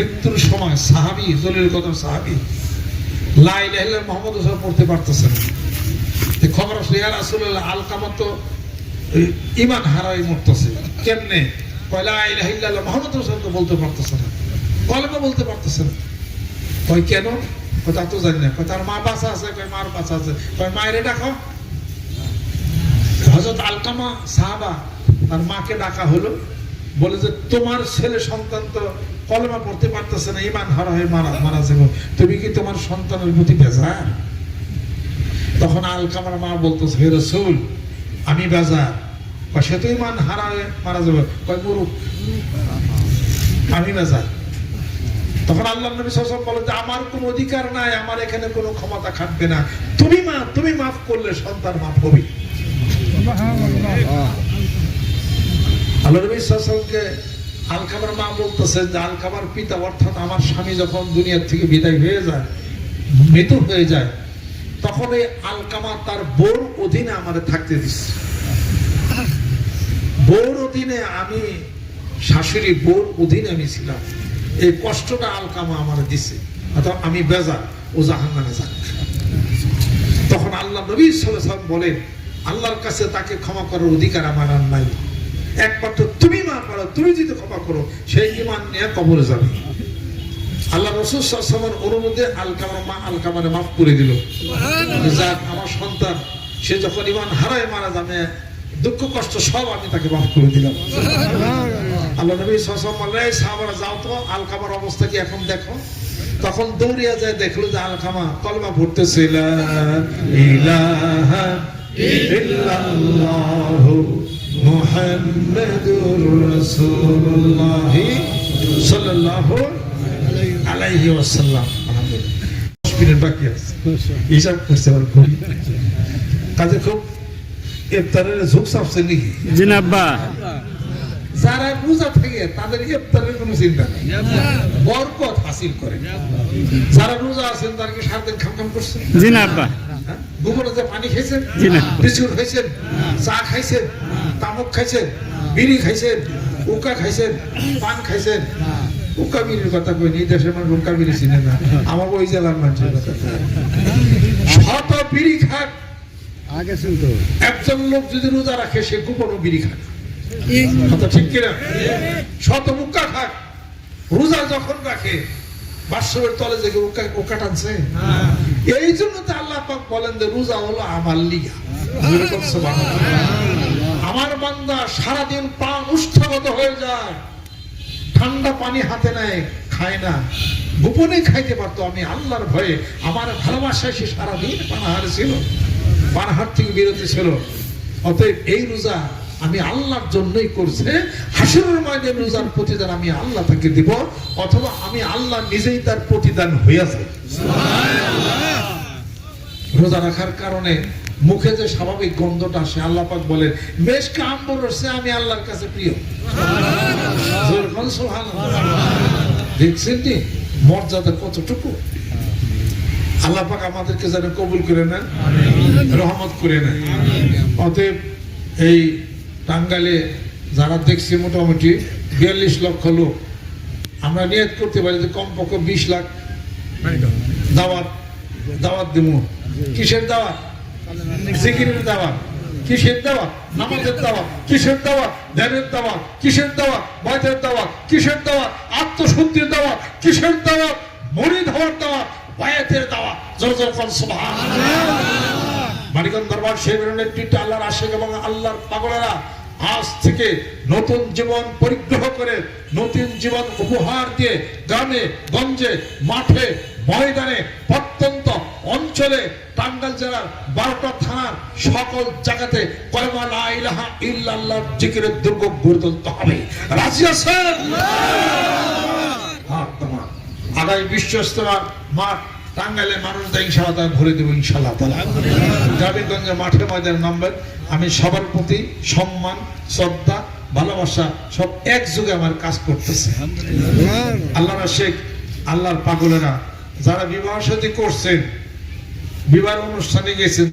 মৃত্যুর সময় সাহাবি দলিল কত সাহাবি লাই মোহাম্মদ হোসেন পড়তে পারতেছে না। তো খবর আসলে ইয়া রাসূলুল্লাহ আলকামা তো এই, ইমান হারাই মরতেছে। কেমনে? কয়লা ইলাহিল্লাহ মোহাম্মদ হোসেন তো বলতে পারতেছে না। কলমা বলতে পারতেছে না। কয় কেন? কয় তা তো জানি না। কয় তার মা বাচ্চা আছে। কয় মার বাচ্চা আছে। কয় মায়ের ডাকো। হজরত আলকামা সাহাবা তার মাকে ডাকা হলো। বলে যে তোমার ছেলে সন্তান তো কলমা পড়তে পারতেছে না ইমান হারা হয়ে মারা মারা যাব। তুমি কি তোমার সন্তানের প্রতি বেজার? তখন আলকামার মা বলতেছে হে রসুল আমি বেজার। সে তো ইমান হারা হয়ে মারা যাবে। কয় মুরুখ আমি বেজার। তখন আল্লাহ নবী সাল্লাল্লাহু বলে যে আমার কোনো অধিকার নাই আমার এখানে কোনো ক্ষমতা খাটবে না। তুমি মা তুমি মাফ করলে সন্তান মাফ হবে। আল্লাহ নবী সাল্লাল্লাহুকে আলকামার মা বলতেছেন যে আলকামার পিতা, অর্থাৎ আমার স্বামী যখন দুনিয়ার থেকে বিদায় হয়ে যায় মৃত্যু হয়ে যায়, তখন এই আলকামা তার বোর অধীনে আমাদের থাকতে দিচ্ছে। বোর অধীনে আমি, শাশুড়ি বোর অধীনে আমি ছিলাম। এই কষ্টটা আলকামা আমার দিছে অর্থাৎ আমি বেজার, ও নামে যাক। তখন আল্লাহ নবী ওয়াসাল্লাম বলেন, আল্লাহর কাছে তাকে ক্ষমা করার অধিকার আমার আর নাই। একমাত্র তুমি মা করো তুমি যদি ক্ষমা করো সেই ইমান নিয়ে কবরে যাবে। আল্লাহ রসুল সাল্লামের অনুমোদে আলকামার মা আলকামারে মাফ করে দিল। যাক আমার সন্তান সে যখন ইমান হারায় মারা যাবে দুঃখ কষ্ট সব আমি তাকে মাফ করে দিলাম। আল্লাহ নবী সাল্লাম বললেন সাহাবারা যাও তো আলকামার অবস্থা কি এখন দেখো? তখন দৌড়িয়া যায় দেখল যে আলকামা কলমা পড়তেছে লা ইলাহা ইল্লাল্লাহু মুহাম্মাদুর রাসূলুল্লাহ সাল্লাল্লাহু আলাইহি ওয়াসাল্লাম। মিনিট বাকি আছে। হিসাব করতে পারব কাজে খুব ইফতারের ঝুঁক চাপছে নাকি? জিনাব্বা। যারা রোজা থাকে তাদের ইফতারের কোনো চিন্তা নেই। বরকত হাসিল করে। যারা রোজা আছেন তারা কি সারাদিন খাম খাম করছেন। জিনাব্বা। হ্যাঁ? দুপুরে যে পানি খাইছেন বিস্কুট খাইছেন চা খাইছেন তামুক খাইছেন বিড়ি খাইছেন উকা খাইছেন পান খাইছেন। উকা বিড়ির কথা কই নি দেশের মানুষ উকা বিড়ি চিনে না। আমার ওই জেলার মানুষের কথা শত বিড়ি খাক। আগে শুনতো। একজন লোক যদি রোজা রাখে সে গোপনও বিড়ি খায় কথা ঠিক কিনা? শত মুক্কা খাক। রোজা যখন রাখে বাসবের তলে যে উকা টানছে। এই জন্য তো আল্লাহ পাক বলেন যে রোজা হলো আমার লিগা সুবহানাল্লাহ। আমার বান্দা সারাদিন প্রাণ উষ্ঠগত হয়ে যায়। ঠান্ডা পানি হাতে নেয় খায় না। গোপনে খাইতে পারতো আমি আল্লাহর ভয়ে। আমার ভালোবাসায় সে সারাদিন পানাহার ছিল পানাহার থেকে বিরতি ছিল। অতএব এই রোজা আমি আল্লাহর জন্যই করছে। হাসিরের ময়দানে রোজার প্রতিদান আমি আল্লাহ তাকে দিব অথবা আমি আল্লাহ নিজেই তার প্রতিদান হইয়াছে রোজা রাখার কারণে মুখে যে স্বাভাবিক গন্ধটা আসে, আল্লাহ পাক বলেন, বেশ কাম রসে আমি আল্লাহর কাছে প্রিয়। দেখছেন মর্যাদা কতটুকু? আল্লাহ পাক আমাদেরকে যেন কবুল করে নেন, রহমত করে নেন। অতএব এই টাঙ্গালে যারা দেখছি মোটামুটি বিয়াল্লিশ লক্ষ লোক, আমরা নিয়ত করতে পারি যে কমপক্ষে বিশ লাখ দাওয়াত দাওয়াত দিব। কিসের দাওয়াত? কিসের দাওয়াত? কিসের ধ্যানের কিসের কিসের দাওয়াত? কিসের দাওয়াত? জোর জোর আল্লাহর আশেক এবং আল্লাহর পাগলেরা আজ থেকে নতুন জীবন পরিগ্রহ করে, নতুন জীবন উপহার দিয়ে গ্রামে, গঞ্জে, মাঠে ময়দানে প্রত্যন্ত অঞ্চলে টাঙ্গাল জেলার বারোটা থানার সকল জায়গাতে লা ইলাহা জিকিরের দুর্গ গড়ে তুলতে হবে। রাজি আছেন? আগামী বিশ্ব ইস্তেমার মাঠ টাঙ্গাইলে মানুষরা ইনশাআল্লাহ তারা ভরে দেবো ইনশাআল্লাহ তালা গ্রামীণগঞ্জের মাঠে ময়দানে নামবেন। আমি সবার প্রতি সম্মান শ্রদ্ধা ভালোবাসা সব এক যুগে আমার কাজ করতেছে। আল্লাহর শেখ আল্লাহর পাগলেরা যারা বিবাহ সাথে করছেন বিবাহ অনুষ্ঠানে গেছেন